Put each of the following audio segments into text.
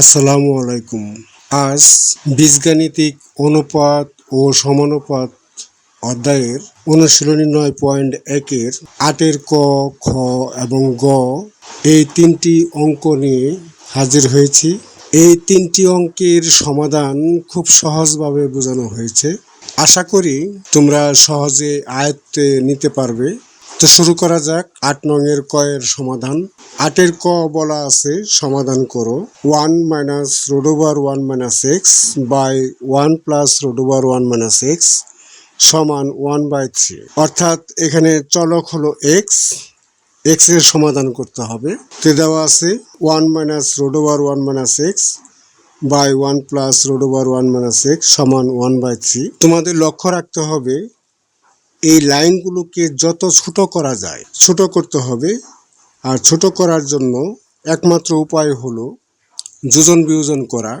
আসসালামু আলাইকুম। আজ বীজগাণিতিক অনুপাত ও সমানুপাত অধ্যায়ের অনুশীলনী নয় পয়েন্ট একের আটের ক, খ এবং গ এই তিনটি অঙ্ক নিয়ে হাজির হয়েছি। এই তিনটি অঙ্কের সমাধান খুব সহজভাবে বোঝানো হয়েছে। আশা করি তোমরা সহজে আয়ত্তে নিতে পারবে। তো শুরু করা যাক। আট নংয়ের ক এর সমাধান। আটের ক বলা আছে, সমাধান করো। One minus root over one minus x by one plus root over one minus x সমান ওয়ান বাই থ্রি। অর্থাৎ এখানে চলক হলো এক্স। এক্সের সমাধান করতে হবে। তে দেওয়া আছে, one minus root over one minus x by one plus root over one minus x সমান ওয়ান বাই থ্রি। তোমাদের লক্ষ্য রাখতে হবে এই লাইনগুলোকে যত ছোট করা যায়, ছোট করতে হবে। আর ছোট করার জন্য একমাত্র উপায় হলো যোজন বিয়োজন করা,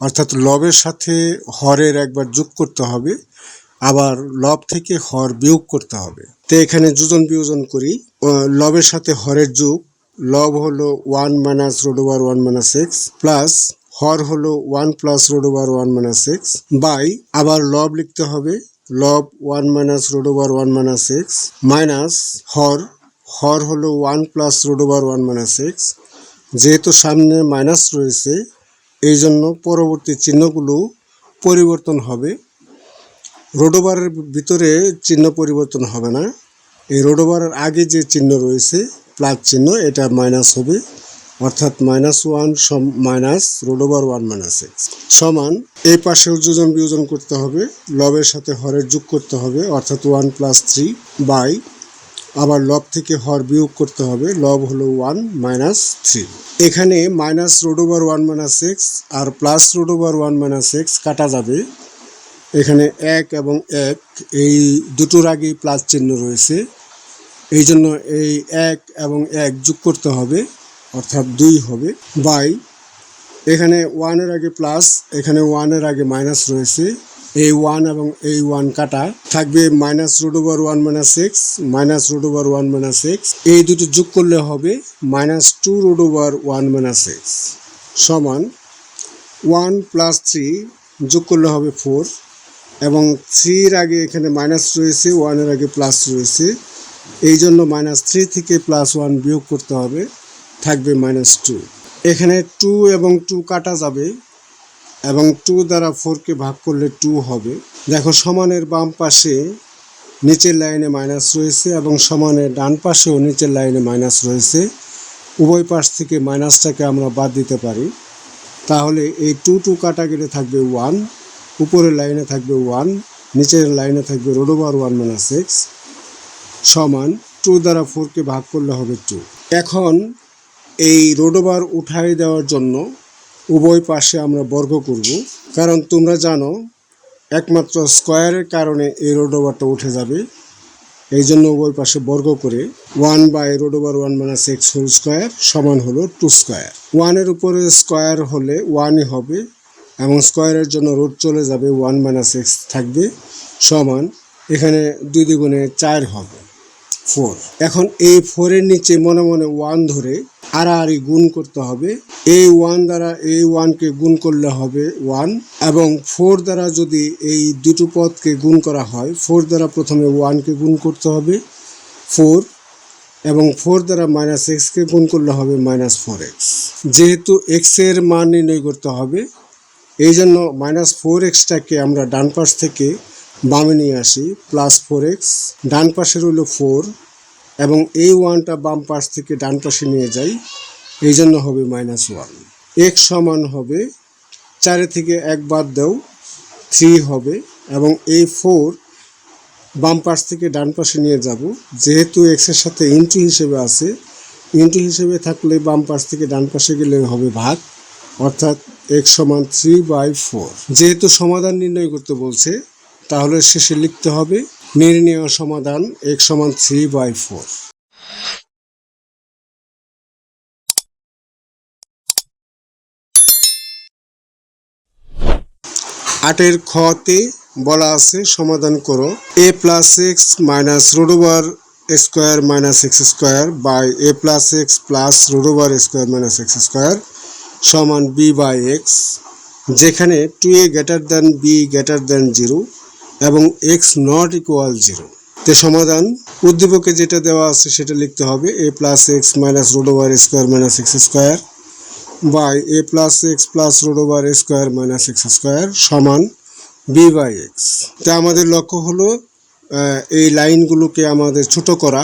অর্থাৎ লবের সাথে হরের একবার যোগ করতে হবে, আবার লব থেকে হর বিয়োগ করতে হবে। তো এখানে যোজন বিয়োজন করি। লবের সাথে হরের যোগ, লব হলো one minus root over one minus x plus হর হলো one plus root over one minus x by, আবার লব লিখতে হবে লব one minus root over one minus x minus হর হর হলো one plus root over one minus x যেহেতু সামনে মাইনাস রয়েছে, এই জন্য পরবর্তী চিহ্নগুলো পরিবর্তন হবে। রোডোবারের ভিতরে চিহ্ন পরিবর্তন হবে না। এই রোডোবারের আগে যে চিহ্ন রয়েছে, প্লাস চিহ্ন, এটা মাইনাস হবে। অর্থাৎ minus one minus over one minus x সমান এই পাশে যোজন বিয়োজন করতে হবে, লবের সাথে হরের যোগ করতে হবে, অর্থাৎ ওয়ান প্লাস থ্রি বাই, আবার লব থেকে হর বিয়োগ করতে হবে, লব হলো ওয়ান মাইনাস থ্রি। এখানে minus root over one minus x আর plus root over one minus x কাটা যাবে। এখানে এক এবং এক, এই দুটোর আগেই প্লাস চিহ্ন রয়েছে। এই জন্য এই এক এবং এক যোগ করতে হবে। অর্থাৎ দুই হবে। বাই, এখানে ওয়ানের আগে প্লাস এখানে ওয়ানের আগে মাইনাস রয়েছে। এই ওয়ান এবং এই ওয়ান কাটা। থাকবে minus root over one minus x minus root over one minus x এই দুটো যোগ করলে হবে minus two root over one minus x সমান ওয়ান প্লাস থ্রি যোগ করলে হবে ফোর এবং থ্রির আগে এখানে মাইনাস রয়েছে ওয়ানের আগে প্লাস রয়েছে। এই জন্য মাইনাস থ্রি থেকে প্লাস ওয়ান বিয়োগ করতে হবে। থাকবে মাইনাস টু এখানে টু এবং টু কাটা যাবে এবং টু দ্বারা ফোরকে ভাগ করলে টু হবে। দেখো সমানের বাম পাশে নিচের লাইনে মাইনাস রয়েছে এবং সমানের ডান পাশেও নিচের লাইনে মাইনাস রয়েছে। উভয় পাশ থেকে মাইনাসটাকে আমরা বাদ দিতে পারি। তাহলে এই টু টু কাটা গেলে থাকবে ওয়ান উপরের লাইনে থাকবে ওয়ান নিচের লাইনে থাকবে root over one minus x সমান টু দ্বারা ফোরকে ভাগ করলে হবে টু এখন এই রোড ওভার উঠাই দেওয়ার জন্য উভয় পাশে আমরা বর্গ করব। কারণ তোমরা জানো, একমাত্র স্কোয়ারের কারণে এই রোড ওভারটা উঠে যাবে। এই জন্য উভয় পাশে বর্গ করে one by root over one minus x whole square সমান হলো টু স্কোয়ার। ওয়ানের উপরে স্কোয়ার হলে ওয়ানই হবে এবং স্কোয়ারের জন্য রোড চলে যাবে ওয়ান মাইনাস এক্স থাকবে সমান, এখানে দুই দ্বিগুণে চার হবে। ফোর। এখন এই ফোরের নিচে মনে মনে ওয়ান ধরে আড়াআড়ি গুণ করতে হবে। এই ওয়ান দ্বারা এই ওয়ানকে গুণ করলে হবে ওয়ান এবং ফোর দ্বারা যদি এই দুটো পদকে গুণ করা হয়, ফোর দ্বারা প্রথমে ওয়ানকে গুণ করতে হবে, ফোর এবং ফোর দ্বারা মাইনাস এক্সকে গুণ করলে হবে মাইনাস ফোর এক্স। যেহেতু এক্সের মান নির্ণয় করতে হবে, এই জন্য মাইনাস ফোর এক্সটাকে আমরা ডান পাশ থেকে বামে নিয়ে আসি প্লাস ফোর এক্স ডান পাশে রইল ফোর এবং এই ওয়ানটা বাম পাশ থেকে ডান পাশে নিয়ে যাই, এই জন্য হবে মাইনাস ওয়ান এক্স সমান হবে, চারে থেকে এক বাদ দাও থ্রি হবে, এবং এই ফোর বাম পাশ থেকে ডান পাশে নিয়ে যাব। যেহেতু এক্সের সাথে ইন্টু হিসেবে আছে ইন্টু হিসেবে থাকলে বাম পাশ থেকে ডান পাশে গেলে হবে ভাগ, অর্থাৎ এক্স সমান থ্রি বাই ফোর যেহেতু সমাধান নির্ণয় করতে বলছে তাহলে শেষে লিখতে হবে নির্ণয় সমাধান এক্স সমান থ্রি বাই ফোর আটের খতে বলা আছে, সমাধান করো a plus x minus root over square minus x square by a plus x plus root over square minus x square সমান বি বাই এক্স যেখানে two a greater than b greater than zero এবং x not equal zero তে সমাধান, উদ্দীপকে যেটা দেওয়া আছে সেটা লিখতে হবে a plus x minus root over square minus x square by a plus x plus root over square minus x square সমান বি বাই এক্স তা আমাদের লক্ষ্য হলো এই লাইনগুলোকে আমাদের ছোট করা,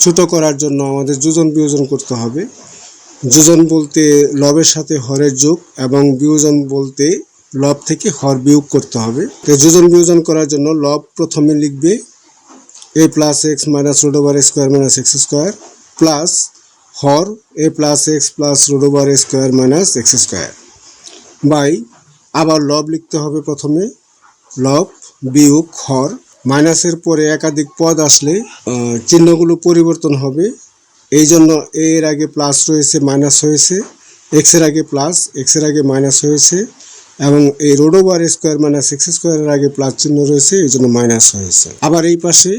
ছোট করার জন্য আমাদের যোজন বিয়োজন করতে হবে। যোজন বলতে লবের সাথে হরের যোগ এবং বিয়োজন বলতে লব থেকে হর বিয়োগ করতে হবে। যোজন বিয়োজন করার জন্য লব প্রথমে লিখবে a plus x minus root over square minus x square plus Har a plus x plus root over square minus x square by আবার লব লিখতে হবে প্রথমে। লব বিয়োগ হর মাইনাসের পরে একাধিক পদ আসলে চিহ্নগুলো পরিবর্তন হবে। এই জন্য এর আগে প্লাস রয়েছে মাইনাস হয়েছে এক্সের আগে প্লাস এক্সের আগে মাইনাস হয়েছে। এবং এই root over square minus x স্কোয়ারের আগে প্লাস চিহ্ন রয়েছে, এই জন্য মাইনাস হয়েছে। আবার এই পাশে,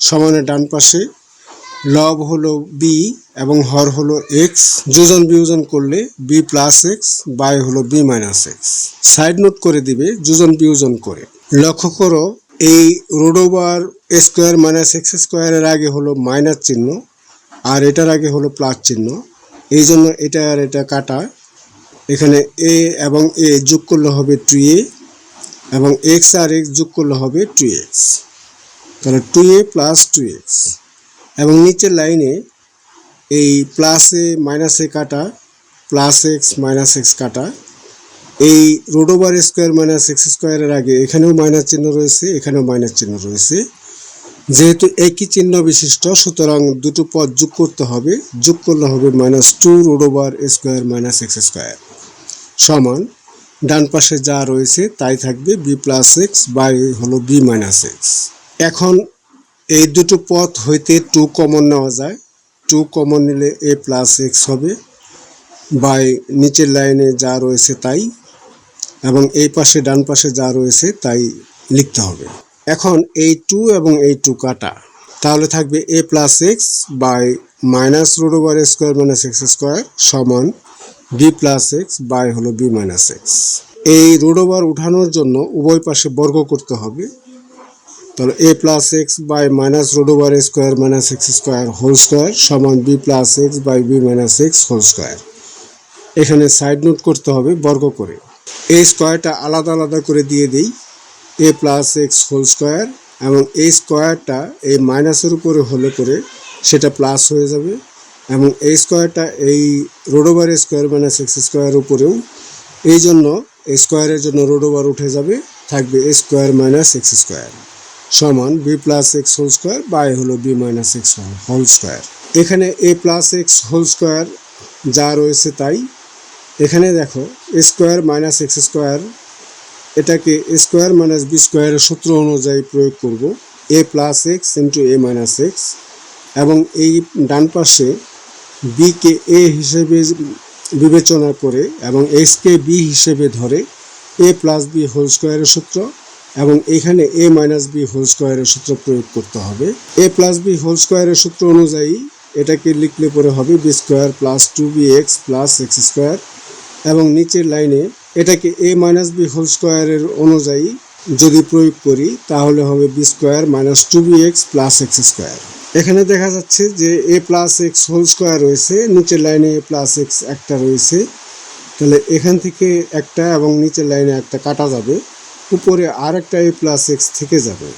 সমানের ডান পাশে লব হলো বি এবং হর হলো এক্স যোজন বিয়োজন করলে বি প্লাস এক্স বাই হলো b minus x side note করে দিবে, যোজন বিয়োজন করে। লক্ষ্য করো, এই root over square minus x স্কোয়ারের আগে হলো মাইনাস চিহ্ন, আর এটার আগে হলো প্লাস চিহ্ন। এই জন্য এটা আর এটা কাটা। এখানে এ এবং এ যোগ করলে হবে টু এ এবং এক্স আর এক্স যোগ করলে হবে টু এক্স তাহলে two a plus two x এবং নিচের লাইনে এই প্লাসে মাইনাসে কাটা প্লাস এক্স মাইনাস এক্স কাটা। এই root over square minus x স্কোয়ারের আগে এখানেও মাইনাস চিহ্ন রয়েছে, এখানেও মাইনাস চিহ্ন রয়েছে। যেহেতু একই চিহ্ন বিশিষ্ট, সুতরাং দুটো পদ যোগ করতে হবে, যোগ করলে হবে minus two root over square minus x square সমান। ডান পাশে যা রয়েছে তাই থাকবে বি প্লাস এক্স বাই হলো বি মাইনাস এক্স। এখন এই দুটো পথ হইতে টু কমন নেওয়া যায়। টু কমন নিলে এ প্লাস এক্স হবে বাই নিচের লাইনে যা রয়েছে তাই এবং এই পাশে ডান পাশে যা রয়েছে তাই লিখতে হবে। এখন এই টু এবং এই টু কাটা। তাহলে থাকবে a plus x by minus root over square minus x square সমান বি প্লাস এক্স বাই হলো বি মাইনাস এক্স এই রোড ওভার উঠানোর জন্য উভয় পাশে বর্গ করতে হবে। তাহলে a plus x by minus root over square minus x square whole square সমান b plus x by b minus x whole square এখানে সাইড নোট করতে হবে বর্গ করে। এই স্কোয়ারটা আলাদা আলাদা করে দিয়ে দিই। A plus x whole square এবং এই স্কোয়ারটা এই মাইনাসের উপরে হলে করে সেটা প্লাস হয়ে যাবে। এবং এই স্কোয়ারটা, এই রোড স্কোয়ার মাইনাস এক্স স্কোয়ারের উপরেও, এই জন্য এই স্কোয়ারের জন্য রোড ওভার উঠে যাবে, থাকবে a square minus x square সমান b plus x whole square by হলো b minus x whole square এখানে a plus x whole square যা রয়েছে তাই। এখানে দেখো স্কোয়ার মাইনাস এক্স স্কোয়ার এটাকে স্কোয়ার মাইনাস বি স্কোয়ারের সূত্র অনুযায়ী প্রয়োগ করব। A plus x into a minus x এবং এই ডান পাশে বিকে এ হিসেবে বিবেচনা করে এবং এক্সকে বি হিসেবে ধরে এ প্লাস বি হোল স্কোয়ারের সূত্র এবং এখানে এ মাইনাস বি হোল স্কোয়ারের সূত্র প্রয়োগ করতে হবে। এ প্লাস বি হোল স্কোয়ারের সূত্র অনুযায়ী এটাকে লিখলে পরে হবে b square plus two b x plus x square এবং নিচের লাইনে এটাকে এ মাইনাস বি হোল স্কোয়ারের অনুযায়ী যদি প্রয়োগ করি তাহলে হবে b square minus two b x plus x square. এখানে দেখা যাচ্ছে যে a plus x whole square রয়েছে, নিচের লাইনে এ প্লাস এক্স একটা রয়েছে। তাহলে এখান থেকে একটা এবং নিচের লাইনে একটা কাটা যাবে, উপরে আর একটা এ প্লাস এক্স থেকে যাবে,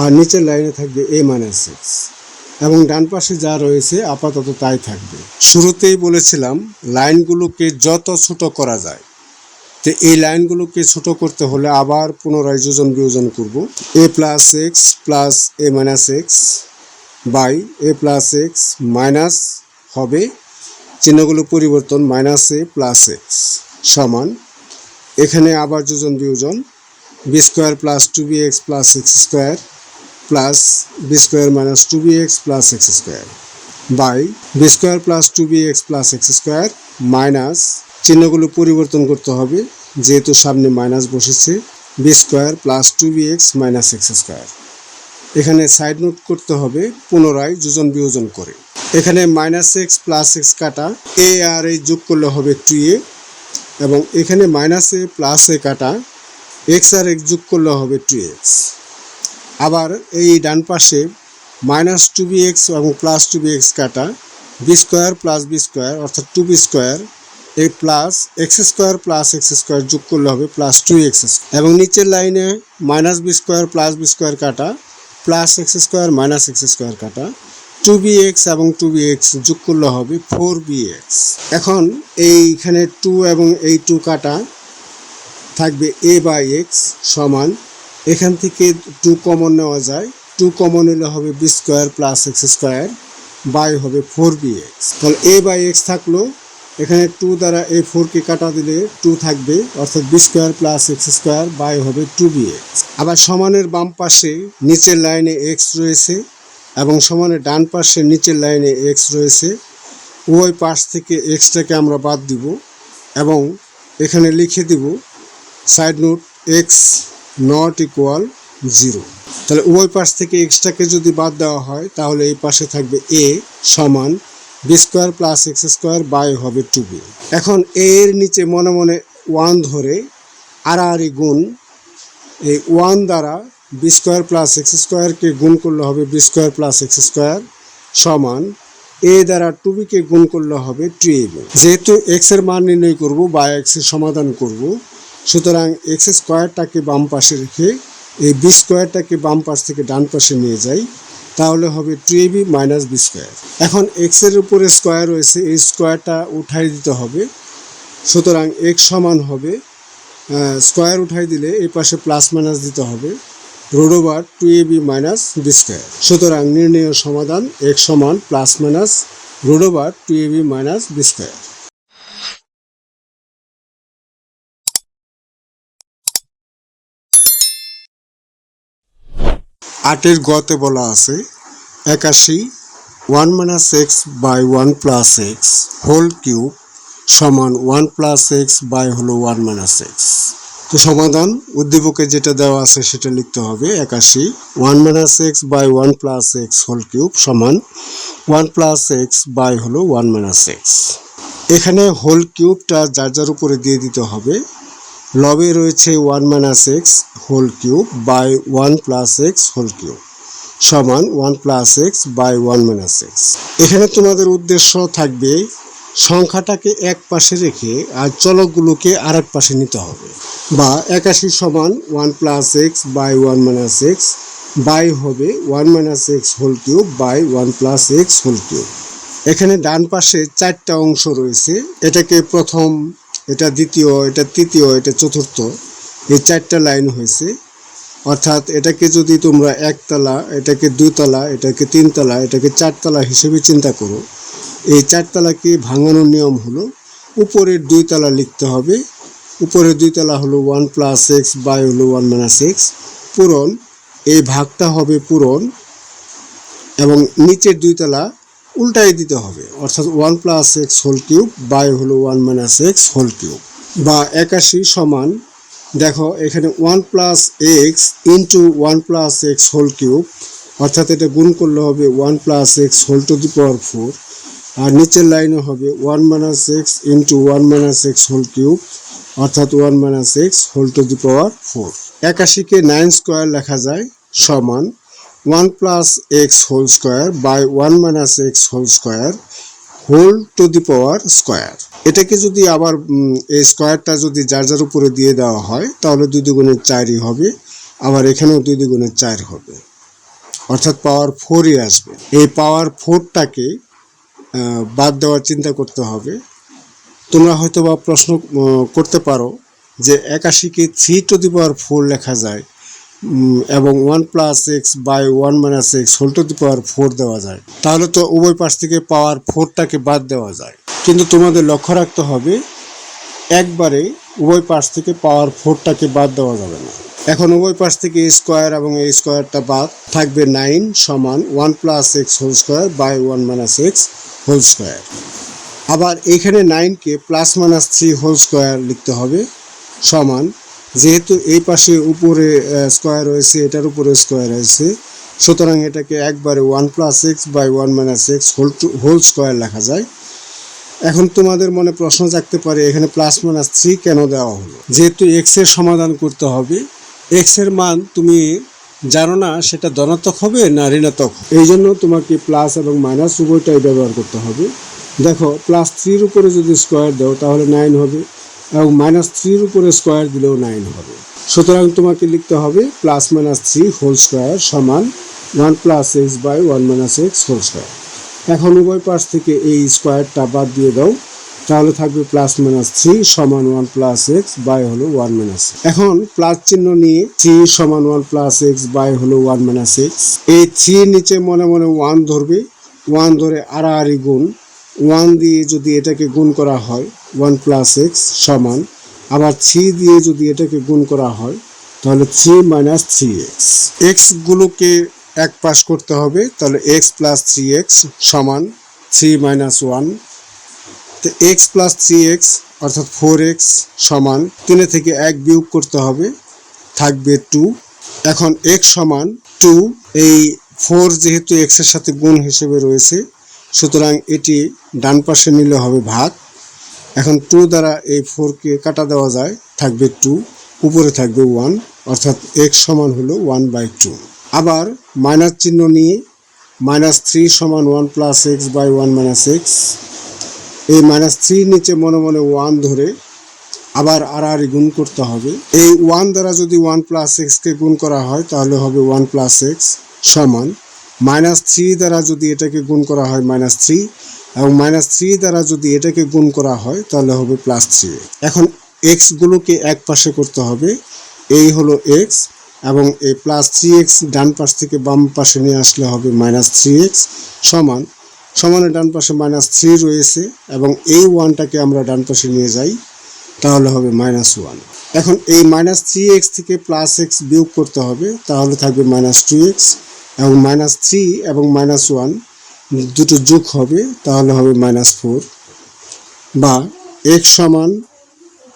আর নিচের লাইনে থাকবে এ মাইনাস এক্স এবং ডান পাশে যা রয়েছে, আপাতত তাই থাকবে। শুরুতেই বলেছিলাম লাইনগুলোকে যত ছোট করা যায়, তো এই লাইনগুলোকে ছোট করতে হলে আবার পুনরায় যোজন বিয়োজন করব। A plus x plus a minus x by, a plus x minus হবে, চিহ্নগুলো পরিবর্তন মাইনাস এ প্লাস এক্স সমান। এখানে আবার যোজন বিয়োজন, b square plus two b x plus x square plus b square minus two b x plus x square. By, b square plus two b x plus x square minus, চিহ্নগুলো পরিবর্তন করতে হবে, যেহেতু সামনে মাইনাস বসেছে, b square plus two b x minus x square. এখানে side note করতে হবে, পুনরায় যোজন বিয়োজন করে। এখানে মাইনাস এক্স প্লাস এক্স কাটা এ আর এই যোগ করলে হবে টু এ এবং এখানে মাইনাস এ প্লাস এ কাটা এক্স আর এক্স যোগ করলে হবে টু এক্স আবার এই ডান পাশে মাইনাস টু বি এক্স এবং প্লাস টু বি এক্স কাটা b square plus b square অর্থাৎ টু বি স্কোয়ার এই plus x square plus x square যোগ করলে হবে প্লাস টু এক্স এবং নিচের লাইনে minus b square plus b square কাটা plus x square minus x square কাটা। টু বি এক্স এবং টু বি এক্স যোগ করলে হবে ফোর বি এক্স এখন এইখানে টু এবং এই টু কাটা থাকবে এ বাই এক্স সমান। এখান থেকে টু কমন নেওয়া যায়। টু কমন নিলে হবে b square plus x square by হবে ফোর বি এক্স তাহলে এ বাই এক্স থাকল এখানে টু দ্বারা এ ফোরকে কাটা দিলে টু থাকবে, অর্থাৎ b square plus x square by হবে টু বি এক্স আবার সমানের বাম পাশে নিচের লাইনে এক্স রয়েছে এবং সমানের ডান পাশে নিচের লাইনে এক্স রয়েছে, উভয় পাশ থেকে এক্সটাকে আমরা বাদ দিব এবং এখানে লিখে দিব side note x not equal zero তাহলে উভয় পাশ থেকে এক্সটাকে যদি বাদ দেওয়া হয়, তাহলে এই পাশে থাকবে এ সমান b square plus x square by হবে টু বি। এখন এর নিচে মনে মনে ওয়ান ধরে আড়াআড়ি গুণ এই ওয়ান দ্বারা বি স্কোয়ার প্লাস এক্স স্কোয়ারকে গুণ করলে হবে b square plus x square সমান এ দ্বারা টু বিকে গুণ করলে হবে টু এ বি। যেহেতু এক্সের মান নির্ণয় করব বা এক্সের সমাধান করব, সুতরাং এক্স স্কোয়ারটাকে বাম পাশে রেখে এই বি স্কোয়ারটাকে বাম পাশ থেকে ডান পাশে নিয়ে যাই। তাহলে হবে two a b minus b square. এখন এক্সের উপরে স্কোয়ার রয়েছে, এই স্কোয়ারটা উঠাই দিতে হবে। সুতরাং এক্স সমান হবে স্কোয়ার উঠাই দিলে এই পাশে প্লাস মাইনাস দিতে হবে root over two a b minus b square. সুতরাং নির্ণয় সমাধান এক সমান plus minus root over two a b minus b square. আটের গতে বলা আছে, একাশি, one minus x by one plus x whole cube সমান ওয়ান প্লাস এক্স বাই হলো ওয়ান মাইনাস এক্স। তো সমাধান, উদ্দীপকে যেটা দেওয়া আছে সেটা লিখতে হবে, একাশি, one minus x by one plus x whole cube সমান ওয়ান প্লাস এক্স বাই হলো ওয়ান মাইনাস এক্স। এখানে হোল কিউবটা যার যার উপরে দিয়ে দিতে হবে লবে রয়েছে one minus x whole cube by one plus x whole cube সমান one plus x by one minus x এখানে তোমাদের উদ্দেশ্য থাকবে সংখ্যাটাকে এক পাশে রেখে আর চলকগুলোকে আর এক পাশে নিতে হবে। বা একাশি সমান one plus x by one minus x by হবে one minus x whole cube by one plus x whole cube এখানে ডান পাশে চারটা অংশ রয়েছে, এটাকে প্রথম এটা দ্বিতীয়, এটা তৃতীয়, এটা চতুর্থ, এই চারটা লাইন হয়েছে। অর্থাৎ এটাকে যদি তোমরা একতলা, এটাকে দুতলা, এটাকে তিনতলা, এটাকে চারতলা হিসেবে চিন্তা করো। এই চারতলাকে ভাঙানোর নিয়ম হলো উপরের দুই তলা লিখতে হবে। উপরের দুই তলা হলো ওয়ান প্লাস এক্স বাই হলো ওয়ান মাইনাস এক্স, পূরণ। এই ভাগটা হবে পূরণ এবং নিচের দুই তলা উল্টাই দিতে হবে। অর্থাৎ one plus x whole cube by হলো one minus x whole cube. বা একাশি সমান, দেখো এখানে one plus x into one plus x whole cube, অর্থাৎ এটা গুণ করলে হবে one plus x whole two the power four, আর নিচের লাইনে হবে one minus x into one minus x whole cube, অর্থাৎ one minus x whole two the power four. একাশিকে nine square লেখা যায় সমান one plus x whole square by one minus x whole square whole two the power square. এটাকে যদি আবার এই স্কোয়ারটা যদি যার যার উপরে দিয়ে দেওয়া হয়, তাহলে দুই দুগুণের চারই হবে, আবার এখানেও দুই দুগুণের চার হবে। অর্থাৎ পাওয়ার ফোরই আসবে। এই পাওয়ার ফোরটাকে বাদ দেওয়ার চিন্তা করতে হবে। তোমরা হয়তো বা প্রশ্ন করতে পারো যে একাশিকে three two the power four লেখা যায়। এবং one plus x by one minus x whole two the power four দেওয়া যায়। তাহলে তো উভয় পাশ থেকে পাওয়ার ফোরটাকে বাদ দেওয়া যায়। কিন্তু তোমাদের লক্ষ্য রাখতে হবে, একবারে উভয় পাশ থেকে পাওয়ার ফোরটাকে বাদ দেওয়া যাবে না। এখন উভয় পাশ থেকে স্কোয়ার এবং এই স্কোয়ারটা বাদ থাকবে নাইন সমান one plus x whole square by one minus x whole square আবার এখানে নাইনকে plus minus three whole square লিখতে হবে, সমান যেহেতু এই পাশে উপরে স্কোয়ার রয়েছে, এটার উপরে স্কোয়ার রয়েছে, সুতরাং এটাকে একবারে one plus x by one minus x whole two whole square লেখা যায়। এখন তোমাদের মনে প্রশ্ন জাগতে পারে, এখানে প্লাস মাইনাস থ্রি কেন দেওয়া হলো? যেহেতু এক্সের সমাধান করতে হবে এক্সের মান তুমি জানো না, সেটা ধনাত্মক হবে না ঋণাত্মক এই জন্য তোমাকে প্লাস এবং মাইনাস উভয়টাই ব্যবহার করতে হবে। দেখো প্লাস থ্রির উপরে যদি স্কোয়ার দাও, তাহলে নাইন হবে। এবং মাইনাস থ্রির উপরে স্কোয়ার দিলেও নাইন হবে। সুতরাং তোমাকে লিখতে হবে plus minus three whole square সমান one plus x by one minus x whole square এখন উভয় পাশ থেকে এই স্কোয়ারটা বাদ দিয়ে দাও, তাহলে থাকবে প্লাস মাইনাস থ্রি সমান ওয়ান প্লাস এক্স বাই হলো ওয়ান মাইনাস এখন প্লাস চিহ্ন নিয়ে থ্রি সমান ওয়ান প্লাস এক্স বাই হলো ওয়ান মাইনাস এক্স এই থ্রি নিচে মনে মনে ওয়ান ধরবে ওয়ান ধরে আড়াআড়ি গুণ। ওয়ান দিয়ে যদি এটাকে গুণ করা হয় ওয়ান প্লাস এক্স সমান। আবার থ্রি দিয়ে যদি এটাকে গুণ করা হয়, তাহলে থ্রি মাইনাস থ্রি এক্স। এক্সগুলোকে এক পাশ করতে হবে, তাহলে এক্স প্লাস থ্রি এক্স সমান থ্রি মাইনাস ওয়ান। তো এক্স প্লাস থ্রি এক্স অর্থাৎ ফোর এক্স সমান তিনে থেকে এক বিয়োগ করতে হবে, থাকবে টু। এখন এক্স সমান টু, এই ফোর যেহেতু এক্সের সাথে গুণ হিসেবে রয়েছে, সুতরাং এটি ডান পাশে নিলে হবে ভাগ। এখন টু দ্বারা এই ফোরকে কাটা দেওয়া যায়, থাকবে টু উপরে থাকবে ওয়ান অর্থাৎ এক্স সমান হলো ওয়ান বাই টু আবার মাইনাস চিহ্ন নিয়ে মাইনাস থ্রি সমান one plus x by one minus x এই মাইনাস থ্রির নিচে মনে মনে ওয়ান ধরে আবার আড়াআড়ি গুণ করতে হবে। এই ওয়ান দ্বারা যদি ওয়ান প্লাস এক্সকে গুণ করা হয়, তাহলে হবে ওয়ান প্লাস এক্স সমান। মাইনাস থ্রি দ্বারা যদি এটাকে গুণ করা হয় মাইনাস থ্রি এবং মাইনাস থ্রি দ্বারা যদি এটাকে গুণ করা হয়, তাহলে হবে প্লাস থ্রি এখন এক্সগুলোকে এক পাশে করতে হবে। এই হলো এক্স এবং এই প্লাস থ্রি এক্স ডান পাশ থেকে বাম পাশে নিয়ে আসলে হবে মাইনাস থ্রি এক্স সমান। সমানের ডান পাশে মাইনাস থ্রি রয়েছে এবং এই ওয়ানটাকে আমরা ডান পাশে নিয়ে যাই, তাহলে হবে মাইনাস ওয়ান এখন এই মাইনাস থ্রি এক্স থেকে প্লাস এক্স বিয়োগ করতে হবে, তাহলে থাকবে মাইনাস টু এক্স এবং মাইনাস থ্রি এবং মাইনাস ওয়ান দুটো যোগ হবে, তাহলে হবে মাইনাস ফোর বা এক্স সমান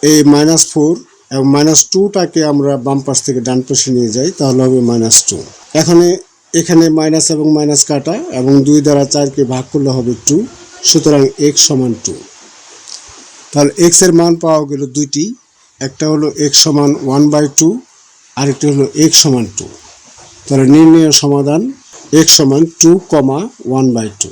এই মাইনাস ফোর এবং মাইনাস টুটাকে আমরা বাম পাশ থেকে ডান পাশে নিয়ে যাই, তাহলে হবে মাইনাস টু এখানে এখানে মাইনাস এবং মাইনাস কাটা এবং দুই দ্বারা চারকে ভাগ করলে হবে টু সুতরাং এক্স সমান টু তাহলে এক্সের মান পাওয়া গেল দুইটি, একটা হলো এক্স সমান ওয়ান বাই টু আরেকটি হলো এক্স সমান টু তাহলে নির্ণয় সমাধান এক্স সমান two comma one by two